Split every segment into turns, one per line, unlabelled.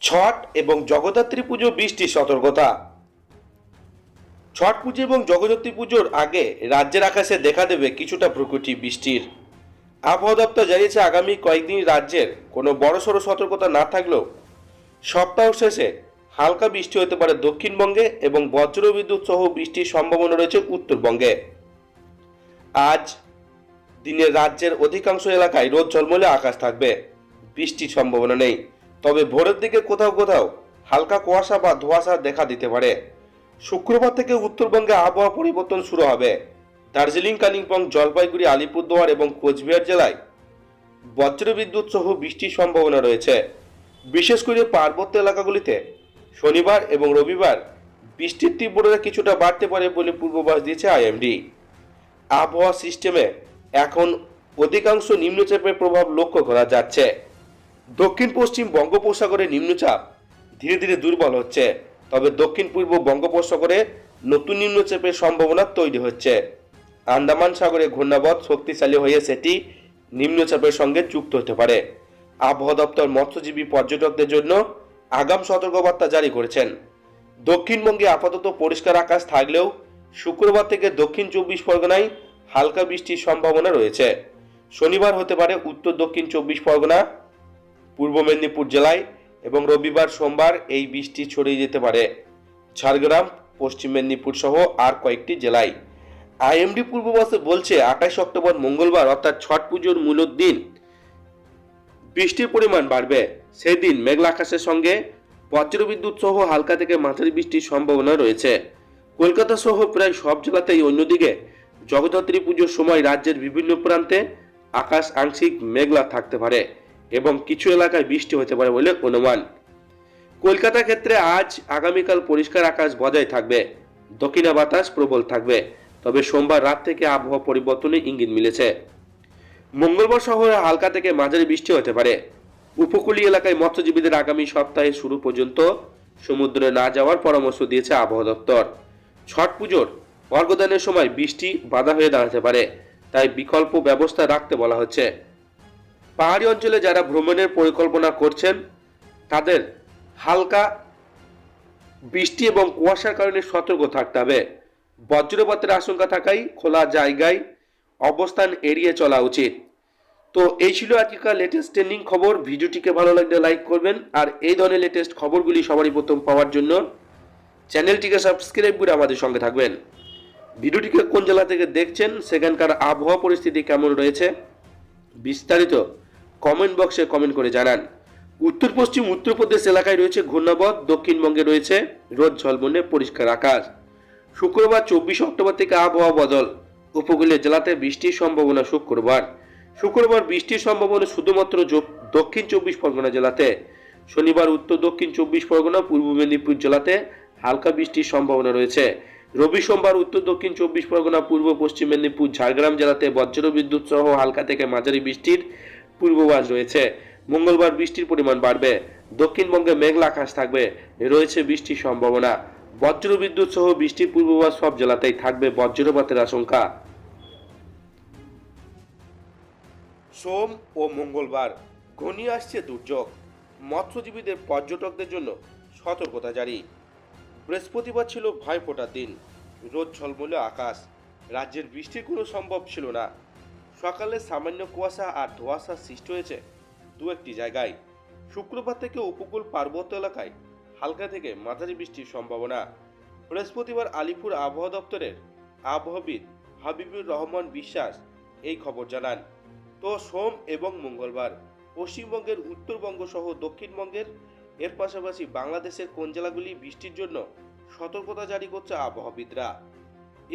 ছট এবং জগদ্ধাত্রী পুজো বৃষ্টির সতর্কতা। ছট পুজো এবং জগদ্ধাত্রী পুজোর আগে রাজ্যের আকাশে দেখা দেবে কিছুটা প্রকৃতি বৃষ্টির। আবহাওয়া দপ্তর জানিয়েছে আগামী কয়েকদিন রাজ্যের কোনো বড়সড় সতর্কতা না থাকলেও সপ্তাহ শেষে হালকা বৃষ্টি হতে পারে দক্ষিণবঙ্গে এবং বজ্রবিদ্যুৎ সহ বৃষ্টির সম্ভাবনা রয়েছে উত্তরবঙ্গে। আজ দিনে রাজ্যের অধিকাংশ এলাকায় রোদ ঝলমলে আকাশ থাকবে। বৃষ্টির সম্ভাবনা নেই। তবে ভোরের দিকে কোথাও কোথাও হালকা কুয়াশা বা ধোঁয়াশা দেখা দিতে পারে। শুক্রবার থেকে উত্তরবঙ্গে আবহাওয়া পরিবর্তন শুরু হবে। দার্জিলিং, কালিম্পং, জলপাইগুড়ি, আলিপুরদুয়ার এবং কোচবিহার জেলায় বজ্রবিদ্যুৎ সহ বৃষ্টির সম্ভাবনা রয়েছে। বিশেষ করে পার্বত্য এলাকাগুলিতে শনিবার এবং রবিবার বৃষ্টির তীব্রতা কিছুটা বাড়তে পারে বলে পূর্বাভাস দিয়েছে আইএমডি। আবহাওয়া সিস্টেমে এখন অধিকাংশ নিম্নচাপের প্রভাব লক্ষ্য করা যাচ্ছে। দক্ষিণ পশ্চিম বঙ্গোপসাগরে নিম্নচাপ ধীরে ধীরে দুর্বল হচ্ছে, তবে দক্ষিণ পূর্ব বঙ্গোপসাগরে নতুন নিম্নচাপের সম্ভাবনা তৈরি হচ্ছে। আন্দামান সাগরে ঘূর্ণাবধ শক্তিশালী হয়ে সেটি নিম্নচাপের সঙ্গে যুক্ত হতে পারে। আবহাওয়া দপ্তর মৎস্যজীবী পর্যটকদের জন্য আগাম সতর্কবার্তা জারি করেছেন। দক্ষিণবঙ্গে আপাতত পরিষ্কার আকাশ থাকলেও শুক্রবার থেকে দক্ষিণ চব্বিশ পরগনায় হালকা বৃষ্টির সম্ভাবনা রয়েছে। শনিবার হতে পারে উত্তর দক্ষিণ চব্বিশ পরগনা পূর্ব মেদিনীপুর জেলায় এবং রবিবার, সোমবার এই বৃষ্টি ছড়িয়ে যেতে পারে। ঝাড়গ্রাম, পশ্চিম মেদিনীপুর সহ আর কয়েকটি জেলায়। আইএমডি পূর্বাভাসে বলছে আঠাশ অক্টোবর মঙ্গলবার অর্থাৎ ছট পুজোর মূলত দিন বৃষ্টির পরিমাণ বাড়বে। সেই দিন মেঘলা আকাশের সঙ্গে বজ্রবিদ্যুৎ সহ হালকা থেকে মাঝারি বৃষ্টির সম্ভাবনা রয়েছে। কলকাতা সহ প্রায় সব জেলাতেই অন্যদিকে জগদ্ধাত্রী পুজোর সময় রাজ্যের বিভিন্ন প্রান্তে আকাশ আংশিক মেঘলা থাকতে পারে। এবং কিছু এলাকায় বৃষ্টি হতে পারে বলে অনুমান। কলকাতা ক্ষেত্রে আজ আগামীকাল পরিষ্কার আকাশ বজায় থাকবে। দক্ষিণা বাতাস প্রবল থাকবে। তবে সোমবার রাত থেকে আবহাওয়া পরিবর্তনে ইঙ্গিত মিলেছে। মঙ্গলবার শহরে হালকা থেকে মাঝারি বৃষ্টি হতে পারে। উপকূলীয় এলাকায় মৎস্যজীবীদের আগামী সপ্তাহে শুরু পর্যন্ত সমুদ্রে না যাওয়ার পরামর্শ দিয়েছে আবহাওয়া দপ্তর। ছট পুজোর অর্ঘদানের সময় বৃষ্টি বাধা হয়ে দাঁড়াতে পারে, তাই বিকল্প ব্যবস্থা রাখতে বলা হচ্ছে। পাহাড়ি অঞ্চলে যারা ভ্রমণের পরিকল্পনা করছেন, তাদের হালকা বৃষ্টি এবং কুয়াশার কারণে সতর্ক থাকতে হবে। বজ্রপাতের আশঙ্কা থাকায় খোলা জায়গায় অবস্থান এড়িয়ে চলা উচিত। তো এই ছিল আজকের লেটেস্ট ট্রেন্ডিং খবর। ভিডিওটিকে ভালো লাগলে লাইক করবেন। আর এই ধরনের লেটেস্ট খবরগুলি সবারই প্রথম পাওয়ার জন্য চ্যানেলটিকে সাবস্ক্রাইব করে আমাদের সঙ্গে থাকবেন। ভিডিওটিকে কোন জেলা থেকে দেখছেন, সেখানকার আবহাওয়া পরিস্থিতি কেমন রয়েছে, বিস্তারিত কমেন্ট বক্সে কমেন্ট করে জানান। উত্তর, পশ্চিম উত্তরপ্রদেশ এলাকায় রয়েছে ঘূর্ণাবধ দক্ষিণবঙ্গে রয়েছে রোদ ঝলমনে পরিষ্কার আকাশ। শুক্রবার চব্বিশ অক্টোবর থেকে আবহাওয়া বদল। উপকূলীয় জেলাতে বৃষ্টির সম্ভাবনা শুক্রবার। শুক্রবার বৃষ্টির সম্ভাবনা শুধুমাত্র দক্ষিণ চব্বিশ পরগনা জেলাতে। শনিবার উত্তর, দক্ষিণ চব্বিশ পরগনা, পূর্ব মেদিনীপুর জেলাতে হালকা বৃষ্টির সম্ভাবনা রয়েছে। রবি সোমবার উত্তর, দক্ষিণ চব্বিশ পরগনা, পূর্ব পশ্চিম মেদিনীপুর, ঝাড়গ্রাম জেলাতে বজ্র বিদ্যুৎ সহ হালকা থেকে মাঝারি বৃষ্টির পূর্বাভাস রয়েছে। মঙ্গলবার বৃষ্টির পরিমাণ বাড়বে। দক্ষিণবঙ্গে মেঘলা আকাশ থাকবে। রয়েছে বৃষ্টির সম্ভাবনা। বজ্র বিদ্যুৎ সহ বৃষ্টির পূর্বাভাস সব জেলাতেই থাকবে বজ্রপাতের আশঙ্কা। সোম ও মঙ্গলবার ঘনিয়ে আসছে দুর্যোগ। মৎস্যজীবীদের পর্যটকদের জন্য সতর্কতা জারি। বৃহস্পতিবার ছিল ভাইফোঁটার দিন। রোদ ঝলমলে আকাশ। রাজ্যের বৃষ্টির কোনো সম্ভব ছিল না। সকালে সামান্য কুয়াশা আর ধোঁয়াশা সৃষ্টি হয়েছে দু একটি জায়গায়। শুক্রবার থেকে উপকূল পার্বত্য এলাকায় হালকা থেকে মাঝারি বৃষ্টির সম্ভাবনা। বৃহস্পতিবার আলিপুর আবহাওয়া দপ্তরের আবহাওয়াবিদ হাবিবুর রহমান বিশ্বাস এই খবর জানান। তো সোম এবং মঙ্গলবার পশ্চিমবঙ্গের উত্তরবঙ্গ সহ দক্ষিণবঙ্গের, এর পাশাপাশি বাংলাদেশের কোন জেলাগুলি বৃষ্টির জন্য সতর্কতা জারি করছে আবহাওয়াবিদরা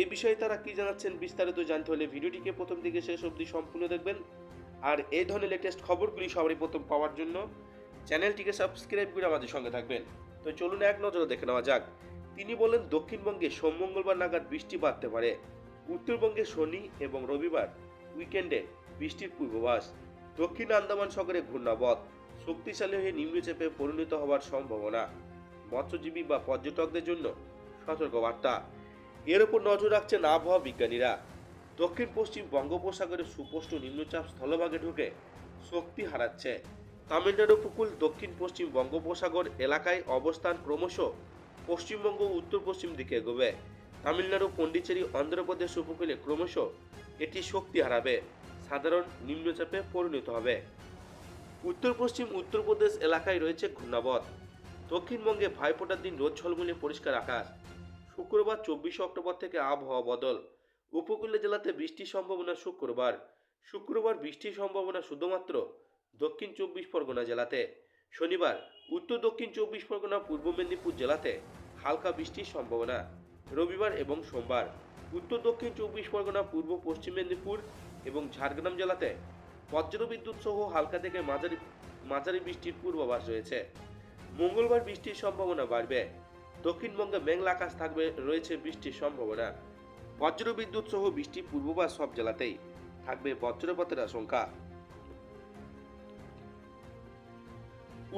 এ বিষয়ে তারা কি জানাচ্ছেন বিস্তারিত জানতে হলে ভিডিওটিকে প্রথম থেকে শেষ অবধি সম্পূর্ণ দেখবেন। আর এই ধরনের লেটেস্ট খবরগুলি সবারই প্রথম পাওয়ার জন্য চ্যানেলটিকে সাবস্ক্রাইব করে আমাদের সঙ্গে থাকবেন। তো চলুন এক নজরে দেখে নেওয়া যাক। তিনি বলেন, দক্ষিণবঙ্গে সোম, মঙ্গলবার নাগাদ বৃষ্টি বাড়তে পারে। উত্তরবঙ্গে শনি এবং রবিবার উইকেন্ডে বৃষ্টির পূর্বাভাস। দক্ষিণ আন্দামান সাগরে ঘূর্ণাবধ শক্তিশালী হয়ে নিম্নচাপে পরিণত হওয়ার সম্ভাবনা। মৎস্যজীবী বা পর্যটকদের জন্য সতর্কবার্তা। এর উপর নজর রাখছেন আবহাওয়া বিজ্ঞানীরা। দক্ষিণ পশ্চিম বঙ্গোপসাগরে সুপষ্ট নিম্নচাপ স্থলভাগে ঢুকে শক্তি হারাচ্ছে। তামিলনাড়ু উপকূল দক্ষিণ পশ্চিম বঙ্গোপসাগর এলাকায় অবস্থান ক্রমশ পশ্চিমবঙ্গ উত্তর পশ্চিম দিকে এগোবে। তামিলনাড়ু, পন্ডিচেরি, অন্ধ্রপ্রদেশ উপকূলে ক্রমশ এটি শক্তি হারাবে। সাধারণ নিম্নচাপে পরিণত হবে। উত্তর পশ্চিম উত্তরপ্রদেশ এলাকায় রয়েছে ঘূর্ণাবধ দক্ষিণবঙ্গে ভাইফোঁটার দিন রোদ ঝলমলে পরিষ্কার আকাশ। শুক্রবার চব্বিশে অক্টোবর থেকে আবহাওয়া বদল। উপকূলীয় জেলাতে বৃষ্টির সম্ভাবনা শুক্রবার। শুক্রবার বৃষ্টির সম্ভাবনা শুধুমাত্র দক্ষিণ চব্বিশ পরগনা জেলাতে। শনিবার উত্তর দক্ষিণ চব্বিশ পরগনা, পূর্ব মেদিনীপুর জেলাতে হালকা বৃষ্টির সম্ভাবনা। রবিবার এবং সোমবার উত্তর দক্ষিণ চব্বিশ পরগনা, পূর্ব পশ্চিম মেদিনীপুর এবং ঝাড়গ্রাম জেলাতে বজ্রবিদ্যুৎ সহ হালকা থেকে মাঝারি মাঝারি বৃষ্টির পূর্বাভাস রয়েছে। মঙ্গলবার বৃষ্টির সম্ভাবনা বাড়বে। দক্ষিণবঙ্গে মেঘলা আকাশ থাকবে, রয়েছে বৃষ্টির সম্ভাবনা। বজ্রবিদ্যুৎ সহ বৃষ্টি পূর্বাভাস সব জেলাতেই থাকবে বজ্রপাতের আশঙ্কা।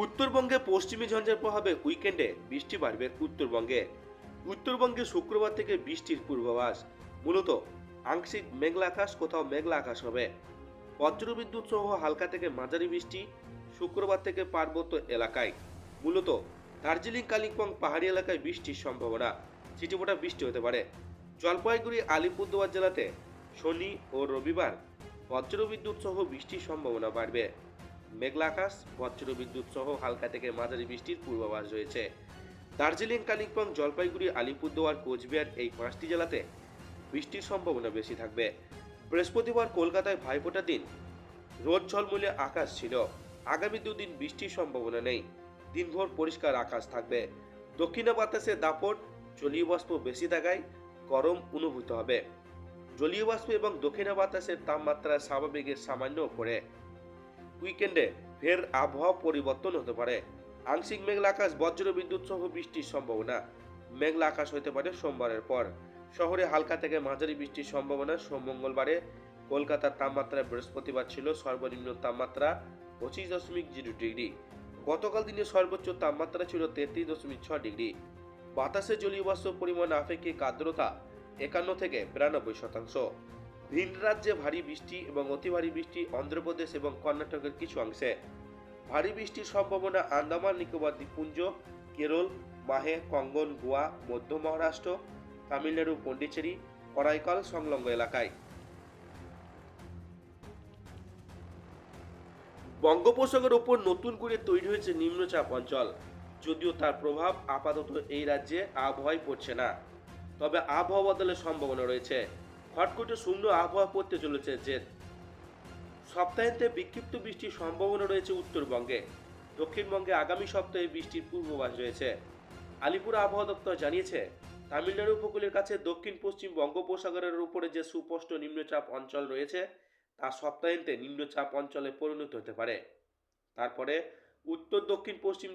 উত্তরবঙ্গে পশ্চিমী ঝঞ্ঝার প্রভাবে উইকেন্ডে বৃষ্টি বাড়বে উত্তরবঙ্গে। উত্তরবঙ্গে শুক্রবার থেকে বৃষ্টির পূর্বাভাস। মূলত আংশিক মেঘলা আকাশ, কোথাও মেঘলা আকাশ হবে। বজ্রবিদ্যুৎ সহ হালকা থেকে মাঝারি বৃষ্টি শুক্রবার থেকে পার্বত্য এলাকায়। মূলত দার্জিলিং, কালিম্পং পাহাড়ি এলাকায় বৃষ্টির সম্ভাবনা। ছিটিফোঁটা বৃষ্টি হতে পারে। জলপাইগুড়ি, আলিপুরদুয়ার জেলাতে শনি ও রবিবার বজ্রবিদ্যুৎ সহ বৃষ্টির সম্ভাবনা বাড়বে। মেঘলা আকাশ বজ্রবিদ্যুৎ সহ হালকা থেকে মাঝারি বৃষ্টির পূর্বাভাস রয়েছে। দার্জিলিং, কালিম্পং, জলপাইগুড়ি, আলিপুরদুয়ার, কোচবিহার এই পাঁচটি জেলাতে বৃষ্টির সম্ভাবনা বেশি থাকবে। বৃহস্পতিবার কলকাতায় ভাইফোঁটা দিন। রোদ ঝলমলে আকাশ ছিল। আগামী দুদিন বৃষ্টির সম্ভাবনা নেই। দিনভর পরিষ্কার আকাশ থাকবে। দক্ষিণা বাতাসে দাপট, জলীয় বাষ্প বেশি থাকায় গরম অনুভূত হবে। জলীয় বাষ্প এবং দক্ষিণা বাতাসের তাপমাত্রা স্বাভাবিকের সামান্য উপরে। উইকেন্ডে ফের আবহাওয়া পরিবর্তন হতে পারে। আংশিক মেঘলা আকাশ বজ্র বিদ্যুৎ সহ বৃষ্টির সম্ভাবনা। মেঘলা আকাশ হতে পারে সোমবারের পর। শহরে হালকা থেকে মাঝারি বৃষ্টির সম্ভাবনা। সোম মঙ্গলবারে কলকাতার তাপমাত্রা বৃহস্পতিবার ছিল সর্বনিম্ন তাপমাত্রা পঁচিশ দশমিক জিরো ডিগ্রি। গতকাল দিনে সর্বোচ্চ তাপমাত্রা ছিল তেত্রিশ দশমিক ছ ডিগ্রি। বাতাসে জলীয় বাষ্প পরিমাণ আপেক্ষিক আর্দ্রতা একান্ন থেকে বিরানব্বই শতাংশ। ভিন রাজ্যে ভারী বৃষ্টি এবং অতি ভারী বৃষ্টি অন্ধ্রপ্রদেশ এবং কর্ণাটকের কিছু অংশে। ভারী বৃষ্টির সম্ভাবনা আন্দামান, নিকোবর, দ্বীপপুঞ্জ, কেরল, মাহে, কঙ্গন, গোয়া, মধ্য মহারাষ্ট্র, তামিলনাড়ু, পন্ডিচেরি, করাইকাল সংলগ্ন এলাকায়। বঙ্গোপসাগর ওপর নতুন করে তৈরি হয়েছে নিম্নচাপ অঞ্চল। যদিও তার প্রভাব আপাতত এই রাজ্যে আবহাওয়ায় পড়ছে না। তবে আবহাওয়া বদলের সম্ভাবনা রয়েছে। খটখটে শূন্য আবহাওয়া পড়তে চলেছে যে সপ্তাহান্তে বিক্ষিপ্ত বৃষ্টির সম্ভাবনা রয়েছে উত্তরবঙ্গে। দক্ষিণবঙ্গে আগামী সপ্তাহে বৃষ্টির পূর্বাভাস রয়েছে। আলিপুর আবহাওয়া দপ্তর জানিয়েছে, তামিলনাড়ু উপকূলের কাছে দক্ষিণ পশ্চিম বঙ্গোপসাগরের উপরে যে সুস্পষ্ট নিম্নচাপ অঞ্চল রয়েছে তা সপ্তাহান্তে নিম্নচাপ অঞ্চলে পরিণত হতে পারে। তারপরে উত্তর দক্ষিণ পশ্চিম